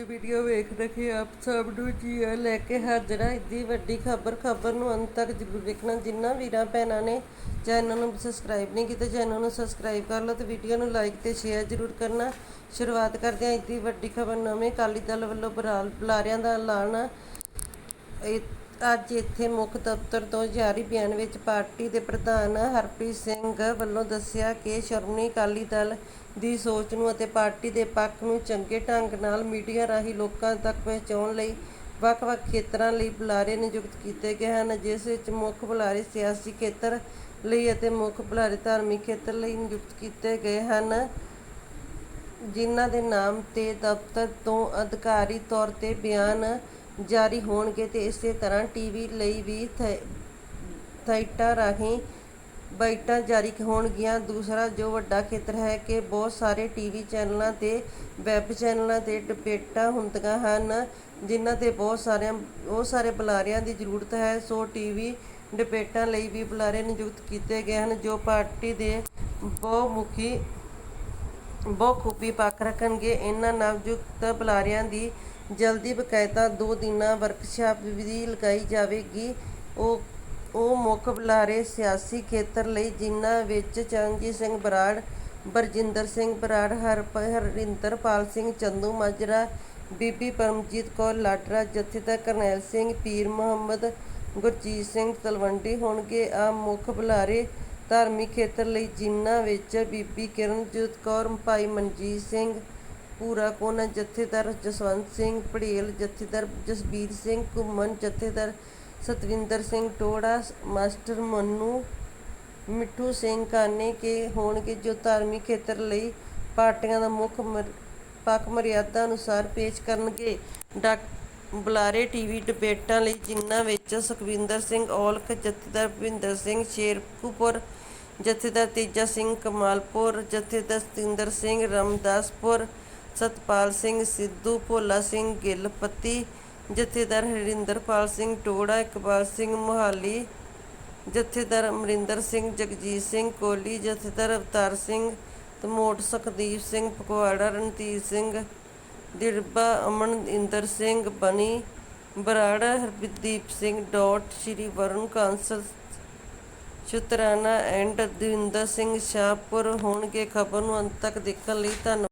Video ਵੇਖ ਰਹੇ ਆਪ ਸਭ ਨੂੰ ਜੀ ਆ ਲੈ ਕੇ ਹਾਜ਼ਰ ਹਾਂ ਇੱਡੀ ਵੱਡੀ ਖਬਰ ਖਬਰ ਨੂੰ ਅੰਤ ਤੱਕ ਜ਼ਰੂਰ ਵੇਖਣਾ। ਜਿੰਨਾ ਵੀਰਾਂ ਭੈਣਾਂ ਨੇ ਚੈਨਲ ਨੂੰ ਸਬਸਕ੍ਰਾਈਬ ਨਹੀਂ ਕੀਤਾ ਚੈਨਲ ਨੂੰ ਸਬਸਕ੍ਰਾਈਬ ਕਰ ਲਓ, ਤੇ ਵੀਡੀਓ ਨੂੰ ਲਾਈਕ ਤੇ ਸ਼ੇਅਰ ਜ਼ਰੂਰ ਕਰਨਾ। ਸ਼ੁਰੂਆਤ ਕਰਦੇ ਹਾਂ। ਇੱਡੀ ਵੱਡੀ ਖਬਰ ਨਵੇਂ ਅਕਾਲੀ ਦਲ ਵੱਲੋਂ ਬਰਾਲ ਬੁਲਾਰਿਆਂ ਦਾ ਐਲਾਨ ਅੱਜ ਇੱਥੇ ਮੁੱਖ ਦਫ਼ਤਰ ਤੋਂ ਜਾਰੀ ਬਿਆਨ ਵਿੱਚ ਪਾਰਟੀ ਦੇ ਪ੍ਰਧਾਨ ਹਰਪ੍ਰੀਤ ਸਿੰਘ ਵੱਲੋਂ ਦੱਸਿਆ ਕਿ ਸ਼੍ਰੋਮਣੀ ਅਕਾਲੀ ਦਲ ਦੀ ਸੋਚ ਨੂੰ ਅਤੇ ਪਾਰਟੀ ਦੇ ਪੱਖ ਨੂੰ ਚੰਗੇ ਢੰਗ ਨਾਲ ਮੀਡੀਆ ਰਾਹੀਂ ਲੋਕਾਂ ਤੱਕ ਪਹੁੰਚਾਉਣ ਲਈ ਵੱਖ-ਵੱਖ ਖੇਤਰਾਂ ਲਈ ਬੁਲਾਰੇ ਨਿਯੁਕਤ ਕੀਤੇ ਗਏ ਹਨ, ਜਿਸ ਵਿੱਚ ਮੁੱਖ ਬੁਲਾਰੇ ਸਿਆਸੀ ਖੇਤਰ ਲਈ ਅਤੇ ਮੁੱਖ ਬੁਲਾਰੇ ਧਾਰਮਿਕ ਖੇਤਰ ਲਈ ਨਿਯੁਕਤ ਕੀਤੇ ਗਏ ਹਨ, ਜਿਨ੍ਹਾਂ ਦੇ ਨਾਮ ਤੇ ਦਫ਼ਤਰ ਤੋਂ ਅਧਿਕਾਰੀ ਤੌਰ ਤੇ ਬਿਆਨ ਜਾਰੀ ਹੋਣਗੇ ਤੇ ਇਸੇ ਤਰ੍ਹਾਂ ਟੀਵੀ ਲਈ ਵੀ ਥੈ- ਥਾਈਟਾਂ ਰਾਹੀਂ ਬਾਈਟਾਂ ਜਾਰੀ ਹੋਣਗੀਆਂ। ਦੂਸਰਾ ਜੋ ਵੱਡਾ ਖੇਤਰ ਹੈ ਕਿ ਬਹੁਤ ਸਾਰੇ ਟੀਵੀ ਚੈਨਲਾਂ ਤੇ ਵੈਬ ਚੈਨਲਾਂ ਤੇ ਡਿਬੇਟਾਂ ਹੁੰਦੀਆਂ ਹਨ, ਜਿਨ੍ਹਾਂ ਤੇ ਬਹੁਤ ਸਾਰਿਆਂ, ਬਹੁਤ ਸਾਰੇ ਬੁਲਾਰਿਆਂ ਦੀ ਜ਼ਰੂਰਤ ਹੈ। ਸੋ ਟੀਵੀ ਡਿਬੇਟਾਂ ਲਈ ਵੀ ਬੁਲਾਰੇ ਨਿਯੁਕਤ ਕੀਤੇ ਗਏ ਹਨ, ਜੋ ਪਾਰਟੀ ਦੇ ਬਹੁਮੁਖੀ, ਬਹੁਖੂਬੀ ਪੱਖ ਰੱਖਣਗੇ। ਇਹਨਾਂ ਨਵਯੁਕਤ ਬੁਲਾਰਿਆਂ ਦੀ ਜਲਦੀ ਬਕਾਇਦਾ ਦੋ ਦਿਨਾਂ ਵਰਕਸ਼ਾਪ ਵੀ ਲਗਾਈ ਜਾਵੇਗੀ। ਉਹ ਉਹ ਮੁੱਖ ਬੁਲਾਰੇ ਸਿਆਸੀ ਖੇਤਰ ਲਈ ਜਿਨ੍ਹਾਂ ਵਿੱਚ ਚਰਨਜੀਤ ਸਿੰਘ ਬਰਾੜ, ਬਰਜਿੰਦਰ ਸਿੰਘ ਬਰਾੜ, ਹਰਪ ਹਰਿੰਦਰਪਾਲ ਸਿੰਘ, ਚੰਦੂ ਮਾਜਰਾ, ਬੀਬੀ ਪਰਮਜੀਤ ਕੌਰ, ਲਾਟਰਾ, ਜਥੇਦਾਰ ਕਰਨੈਲ ਸਿੰਘ, ਪੀਰ ਮੁਹੰਮਦ, ਗੁਰਜੀਤ ਸਿੰਘ ਤਲਵੰਡੀ ਹੋਣਗੇ। ਆ ਮੁੱਖ ਬੁਲਾਰੇ ਧਾਰਮਿਕ ਖੇਤਰ ਲਈ ਜਿਨ੍ਹਾਂ ਵਿੱਚ ਬੀਬੀ ਕਿਰਨਜੋਤ ਕੌਰ, ਭਾਈ ਮਨਜੀਤ ਸਿੰਘ ਪੂਰਾ ਕੋਨਾ ਜਥੇਦਾਰ ਜਸਵੰਤ ਸਿੰਘ ਪੜੇਲ ਜਥੇਦਾਰ ਜਸਬੀਰ ਸਿੰਘ ਘੁੰਮਣ, ਜਥੇਦਾਰ ਸਤਵਿੰਦਰ ਸਿੰਘ ਟੋੜਾ, ਮਾਸਟਰ ਮੰਨੂ, ਮਿੱਠੂ ਸਿੰਘ ਕਾਨੇ ਕੇ ਹੋਣਗੇ ਜੋ ਧਾਰਮਿਕ ਖੇਤਰ ਲਈ ਪਾਰਟੀਆਂ ਦਾ ਮੁੱਖ ਮਰ- ਮਰਿਆਦਾ ਅਨੁਸਾਰ ਪੇਸ਼ ਕਰਨਗੇ। ਡਾਕ, ਬੁਲਾਰੇ ਟੀਵੀ ਡਿਬੇਟਾਂ ਲਈ ਜਿਨ੍ਹਾਂ ਵਿੱਚ ਸੁਖਵਿੰਦਰ ਸਿੰਘ ਔਲਖ, ਜਥੇਦਾਰ ਭਿੰਦਰ ਸਿੰਘ ਸ਼ੇਰਕੂਪੁਰ, ਜਥੇਦਾਰ ਤੇਜਾ ਸਿੰਘ ਕਮਾਲਪੁਰ, ਜਥੇਦਾਰ ਸਤਿੰਦਰ ਸਿੰਘ ਰਮਦਾਸਪੁਰ ਸਤਪਾਲ ਸਿੰਘ, ਸਿੱਧੂ, ਭੋਲਾ ਸਿੰਘ, ਗਿੱਲਪੱਤੀ, ਜਥੇਦਾਰ ਹਰਿੰਦਰਪਾਲ ਸਿੰਘ ਟੋੜਾ, ਇਕਬਾਲ ਸਿੰਘ ਮੁਹਾਲੀ, ਜਥੇਦਾਰ ਅਮਰਿੰਦਰ ਸਿੰਘ, ਜਗਜੀਤ ਸਿੰਘ ਕੋਹਲੀ, ਜਥੇਦਾਰ ਅਵਤਾਰ ਸਿੰਘ ਧਮੋਟ ਸੁਖਦੀਪ ਸਿੰਘ ਫਗਵਾੜਾ ਰਣਧੀਰ ਸਿੰਘ, ਦਿੜਬਾ ਅਮਨਿੰਦਰ ਸਿੰਘ ਬਣੀ ਬਰਾੜਾ ਹਰਦੀਪ ਸਿੰਘ, ਡੋਟ, ਸ਼੍ਰੀ ਵਰੁਣ ਕਾਂਸਲ, ਸ਼ੁਤਰਾਣਾ ਐਂਡ ਦਵਿੰਦਰ ਸਿੰਘ, ਸ਼ਾਹਪੁਰ, ਹੋਣਗੇ ਖਬਰ ਨੂੰ ਅੰਤ ਤੱਕ ਦੇਖਣ ਲਈ ਧੰਨਵਾਦ।